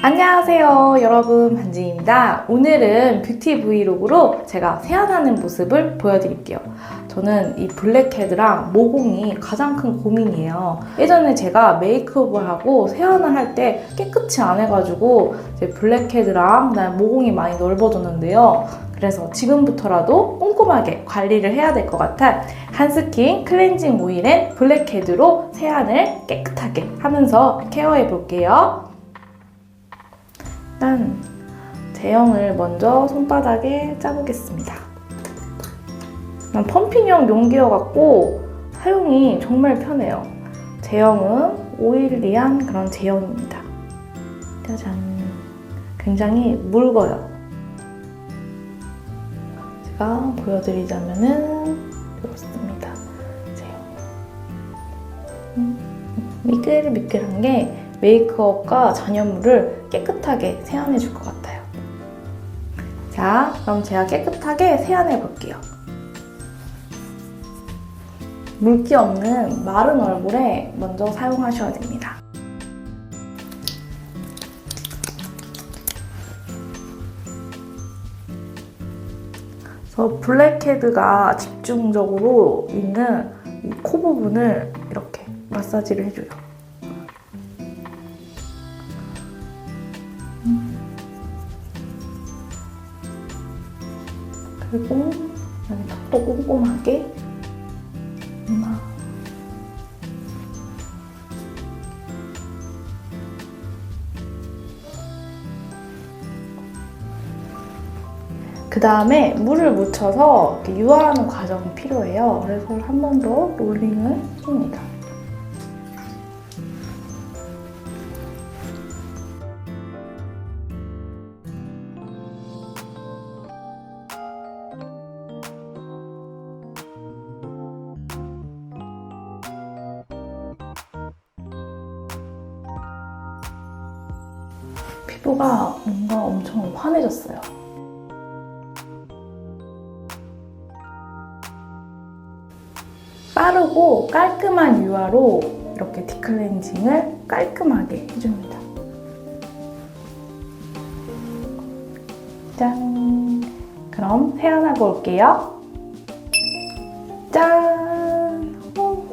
안녕하세요 여러분. 반지입니다. 오늘은 뷰티 브이로그로 제가 세안하는 모습을 보여드릴게요. 저는 이 블랙헤드랑 모공이 가장 큰 고민이에요. 예전에 제가 메이크업을 하고 세안을 할 때 깨끗이 안 해가지고 블랙헤드랑 모공이 많이 넓어졌는데요. 그래서 지금부터라도 꼼꼼하게 관리를 해야 될 것 같아 한스킨 클렌징 오일엔 블랙헤드로 세안을 깨끗하게 하면서 케어해 볼게요 일단 제형을 먼저 손바닥에 짜보겠습니다. 난 펌핑형 용기여갖고 사용이 정말 편해요. 제형은 오일리한 그런 제형입니다. 짜잔. 굉장히 묽어요. 제가 보여드리자면은 이렇습니다. 제형. 음, 미끌미끌한 게 메이크업과 잔여물을 깨끗하게 세안해 줄 것 같아요. 자, 그럼 제가 깨끗하게 세안해 볼게요. 물기 없는 마른 얼굴에 먼저 사용하셔야 됩니다. 그래서 블랙헤드가 집중적으로 있는 이코 부분을 이렇게 마사지를 해줘요. 그리고 여기 턱도 꼼꼼하게 엄마 그 다음에 물을 묻혀서 유화하는 과정이 필요해요. 그래서 한 번 더 롤링을 해줍니다. 피부가 뭔가 엄청 환해졌어요. 빠르고 깔끔한 유화로 이렇게 디클렌징을 깔끔하게 해줍니다. 짠! 그럼 세안하고 올게요. 짠! 어,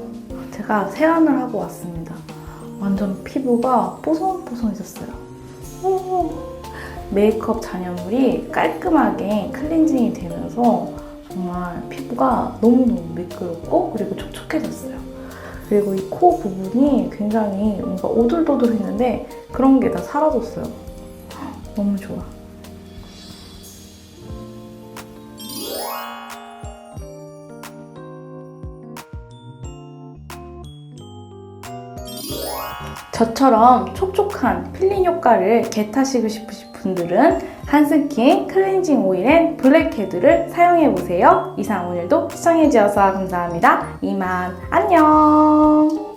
제가 세안을 하고 왔습니다. 완전 피부가 뽀송뽀송해졌어요. 오, 메이크업 잔여물이 깔끔하게 클렌징이 되면서 정말 피부가 너무너무 매끄럽고 그리고 촉촉해졌어요. 그리고 이 코 부분이 굉장히 뭔가 오돌도돌했는데 그런 게 다 사라졌어요. 너무 좋아. 저처럼 촉촉한 필링 효과를 겟하시고 싶으신 분들은 한스킨 클렌징 오일엔 블랙헤드를 사용해보세요. 이상 오늘도 시청해주셔서 감사합니다. 이만 안녕!